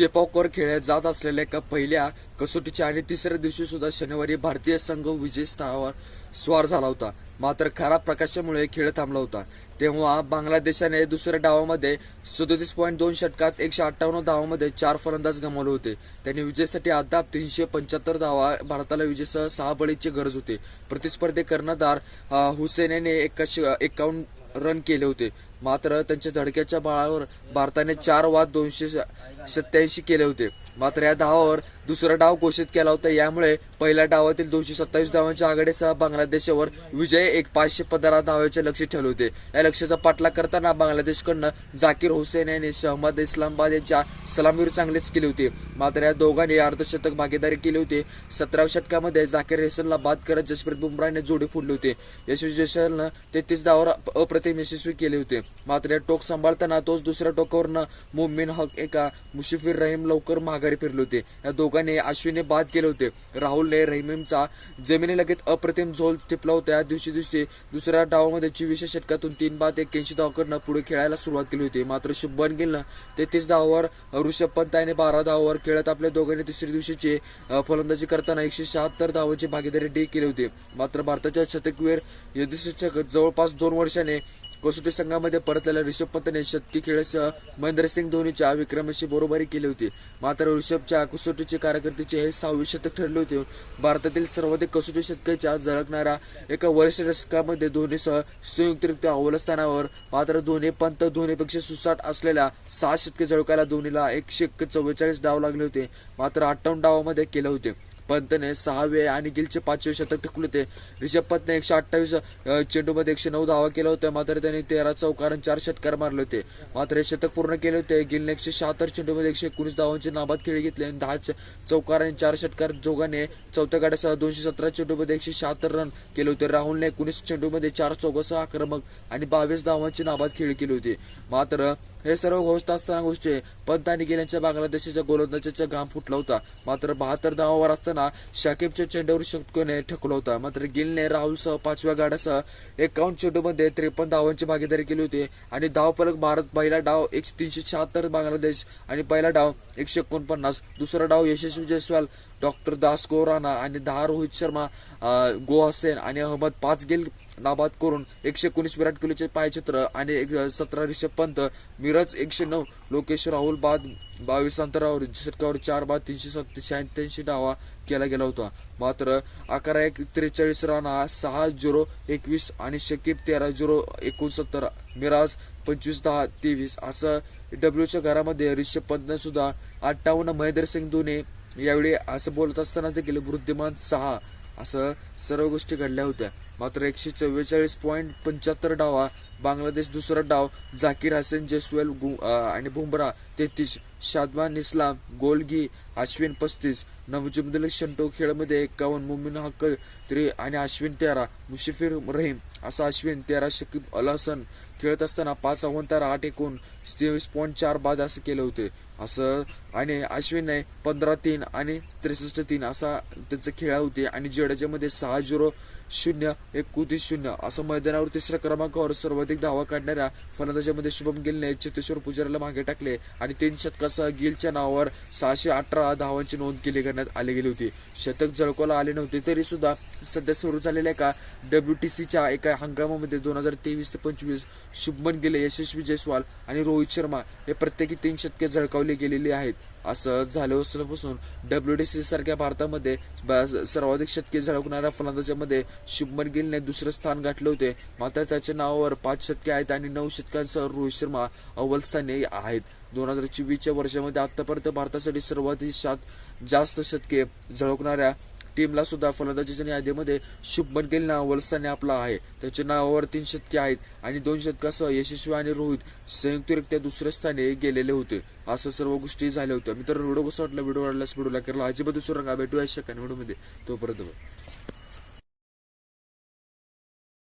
चेपॉकवर खेळल्या जात असलेल्या एका पहिल्या कसोटीच्या आणि तिसऱ्या दिवशी सुद्धा शनिवारी भारतीय संघ विजय स्थानावर स्वार झाला होता. मात्र खराब प्रकाशामुळे खेळ थांबला होता. तेव्हा बांगलादेशाने दुसऱ्या डावामध्ये सदोतीस पॉईंट दोन षटकात एकशे अठ्ठावन्न धावामध्ये चार फलंदाज गमावले होते. त्यांनी विजयासाठी अद्याप तीनशे पंच्याहत्तर धावा भारताला विजयसह सहा बळीची गरज होती. प्रतिस्पर्धी कर्णधार हुसेनने एकाशे एकावन्न रन केले होते. मात्र त्यांच्या धडक्याच्या बाळावर भारताने चार वाद दोनशे सत्याऐंशी केले होते. मात्र या धावावर दुसरा डाव घोषित केला होता. यामुळे पहिल्या डावातील दोनशे सत्तावीस धावांच्या आघाडीसह बांगलादेशावर विजय एक पाचशे पंधरा धावाचे लक्ष ठेवले होते. या लक्ष्याचा पाठला करताना बांगलादेशकडनं जाकीर हुसेन यांनी शहमद इस्लामाबाद यांच्या सलामीवर चांगलेच केले होते. मात्र या दोघांनी अर्धशतक भागीदारी केली होती. सतराव्या षटकामध्ये जाकीर हसनला बाद करत जसप्रीत बुमराहने जोडी फोडली होती. यशस्वी जयस्वालनं तेहतीस धावावर अप्रतिम यशस्वी केले होते. मात्र या टोक सांभाळताना तोच दुसऱ्या टोकावरनं मुमिन हक एका मुशिफिर रहीम लवकर माघारी फिरले होते. या दोघांनी अश्विनने बाद केले होते. राहुलने रहीमचा जमिनी लगेच अप्रतिम झोल टिपला होता. या दिवशी दिवशी दुसऱ्या डावामध्ये चोवीस षटकातून तीन बाद एक्क्याऐंशी धावा करणं पुढे खेळायला सुरुवात केली होती. मात्र शुभन गिलनं तेहतीस धावावर ऋषभ पंत आणि बारा धावावर खेळत आपल्या दोघांनी तिसऱ्या दिवशीची फलंदाजी करताना एकशे शहात्तर धावांची भागीदारी डी केली होती. मात्र भारताच्या शतकवीर यशस्वी जवळपास दोन वर्षाने कसोटी संघामध्ये परतलेल्या ऋषभ पंतने शतकी खेळसह महेंद्रसिंग धोनीच्या विक्रमाशी बरोबरी केली होती. मात्र ऋषभच्या कसोटीचे कारकिर्दीचे हे सहावे शतक ठरले होते. भारतातील सर्वाधिक कसोटी शतकाच्या झळकणाऱ्या एका वरिष्ठ दशकामध्ये धोनीसह संयुक्तरित्या अव्वल स्थानावर मात्र धोनी पंत धोनीपेक्षा सुसाट असलेल्या सहा शतके झळकायला धोनीला एकशे चव्वेचाळीस डाव लागले होते. मात्र अठ्ठावन्न डावामध्ये केले होते. पंतने सहावे आणि गिलचे पाचवे शतक टिकले होते. रिषभ पंतने एकशे अठ्ठावीस चेंडूमध्ये एकशे नऊ धावा केला होत्या. मात्र त्याने तेरा चौकार आणि चार षटकार मारले होते. मात्र हे शतक पूर्ण केले होते. गिलने एकशे शहात्तर चेंडूमध्ये एकशे एकोणीस धावांची नाबाद खेळी घेतले आणि दहा च- चौकार आणि चार षटकार जोगाने चौथ्या गाड्यासह दोनशे सतरा चेंडूमध्ये एकशे शहात्तर रन केले होते. राहुलने एकोणीस चेंडूमध्ये चार चौकासह आक्रमक आणि बावीस धावांची नाबाद खेळी केली होती. मात्र हे सर्व होत असताना गोष्टी. पंत आणि गेल्यांच्या बांगलादेशाच्या गोलंदाजाचा घाम फुटला होता. मात्र बहात्तर धावावर असताना शाकिबच्या चेंडूवर शतकोने ठकला होता. मात्र गिलने राहुलसह पाचव्या गाड्यासह एकावन्न चेंडूमध्ये त्रेपन्न धावांची भागीदारी केली होती. आणि धावफलक भारत पहिला डाव एकशे तीनशे शहात्तर बांगलादेश आणि पहिला डाव एकशे एकोणपन्नास. दुसरा डाव यशस्वी जयस्वाल डॉक्टर दास गोराना आणि दहा रोहित शर्मा गो हसेन आणि अहमद पाच गेल नाबाद करून एकशे एकोणीस विराट कोहलीचे पायचित्र आणि एक सतरा ऋषभ पंत मिरज एकशे नऊ लोकेश राहुल बाद बावीस अंतरावर षटकावर चार बाद तीनशे सत्त शहाऐंशी डावा केला गेला होता. मात्र अकरा एक त्रेचाळीस रन हा सहा झिरो एकवीस आणि शकीब तेरा झिरो एकोणसत्तर मिराज पंचवीस दहा तेवीस असं डब्ल्यूच्या घरामध्ये ऋषभ पंतने सुद्धा अठ्ठावन्न महेंद्रसिंग धोनी यावेळी असं बोलत असताना देखील वृद्धिमान सहा असं सर्व गोष्टी घडल्या होत्या. मात्र एकशे चव्वेचाळीस पॉईंट पंच्याहत्तर डावा बांगलादेश दुसरा डाव जाकीर हसेन जसवेल गु- आणि बुमरा तेहतीस. शादमान इस्लाम गोलगी अश्विन पस्तीस. नवजुमदुल शंटो खेळमध्ये एकावन्न मुमिन हक्क त्रि आणि अश्विन तेरा. मुशिफिर रहीम असा अश्विन तेरा. शकीब अल हसन खेळत असताना पाच अवंतर आठ एकूण तेवीस पॉईंट चार बाद असं केले होते. असं आणि अश्विनने पंधरा तीन आणि त्रेसष्ट तीन असा त्यांचा खेळा होते आणि जडेजामध्ये सहा झिरो शून्य एकोतीस शून्य असं मैदानावर तिसऱ्या क्रमांकावर सर्वाधिक धावा काढणाऱ्या फलंदाजामध्ये शुभम गिलने चेतेश्वर पुजाराला मागे टाकले आणि तीन शतकासह गिलच्या नावावर सहाशे अठरा धावांची नोंद केली करण्यात आली गेली होती. शतक जळकोला आले नव्हते तरी सुद्धा सध्या सुरू झालेल्या एका डब्ल्यू टी सीच्या एका हंगामामध्ये दोन हजार तेवीस ते पंचवीस शुभमन गिले यशस्वी जयस्वाल आणि रोहित शर्मा हे प्रत्येकी तीन शतके झळकावले गेलेली आहेत. असं झालं असल्यापासून डब्ल्यू डी सी सारख्या भारतामध्ये सर्वाधिक शतके झळकणाऱ्या फलंदाजामध्ये शुभमन गिलने दुसरं स्थान गाठले होते. मात्र त्याच्या नावावर पाच शतके आहेत आणि नऊ शतकांसह रोहित शर्मा अव्वल स्थानी आहेत. दोन हजार चोवीसच्या वर्षामध्ये आतापर्यंत भारतासाठी सर्वाधिक सात जास्त शतके झळकणाऱ्या टीमला सुद्धा फलंदाजीच्या यादीमध्ये शुभमन गिल नाव आपला आहे. त्याच्या नावावर तीन शतके आहेत आणि दोन शतकासह यशस्वी आणि रोहित संयुक्तरित्या दुसऱ्या स्थानी गेलेले होते. असं सर्व गोष्टी झाल्या होत्या. मित्र व्हिडिओ कसा वाटला? व्हिडिओ वाटल्यास व्हिडिओला केला अजिबात दुसरं का भेटूया शकन व्हिडिओमध्ये. तोपर्यंत